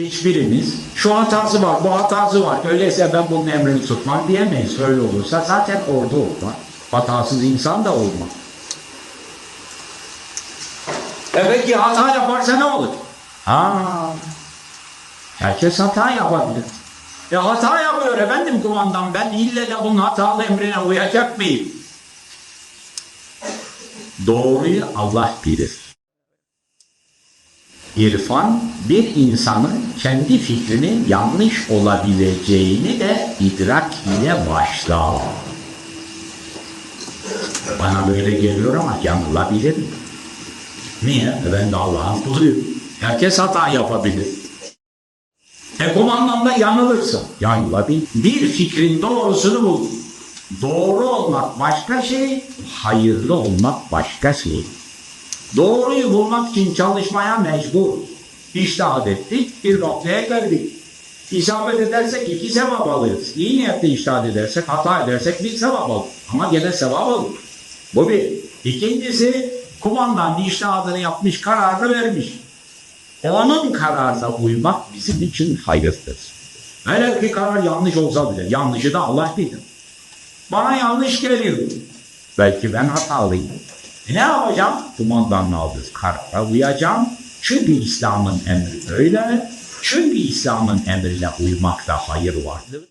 Hiçbirimiz şu hatası var, bu hatası var. Öyleyse ben bunun emrini tutmam diyemeyiz. Öyle olursa zaten orada olmaz. Hatasız insan da olmaz. E peki hata yaparsa ne olur? Ha, herkes hata yapabilir. E hata yapıyor efendim kumandan. Ben ille de bunun hatalı emrine uyacak mıyım? Doğruyu Allah bilir. İrfan bir insanın kendi fikrinin yanlış olabileceğini de idrak ile başlar. Bana böyle geliyor ama yanılabilir mi? Niye? Ben de Allah'ın kuluyum. Herkes hata yapabilir. E kumandan da yanılırsın. Yanılabilir. Bir fikrin doğrusunu bul. Doğru olmak başka şey, hayırlı olmak başka şey. Doğruyu bulmak için çalışmaya mecbur. İştahat ettik, bir noktaya geldik. İsabet edersek iki sevap alırız. İyi niyetle iştahat edersek, hata edersek bir sevap alırız. Ama gene sevap alır. Bu bir. İkincisi, kumandan iştahadını yapmış, kararını vermiş. Onun kararına uymak bizim için hayırdır. Velev ki karar yanlış olsa bile, yanlışı da Allah bilir. Bana yanlış geliyor. Belki ben hatalıyım. E ne yapacağım? Kumandanın aldığı karara uyacağım. Çünkü İslam'ın emri öyle. Çünkü İslam'ın emrine uymakta hayır vardır.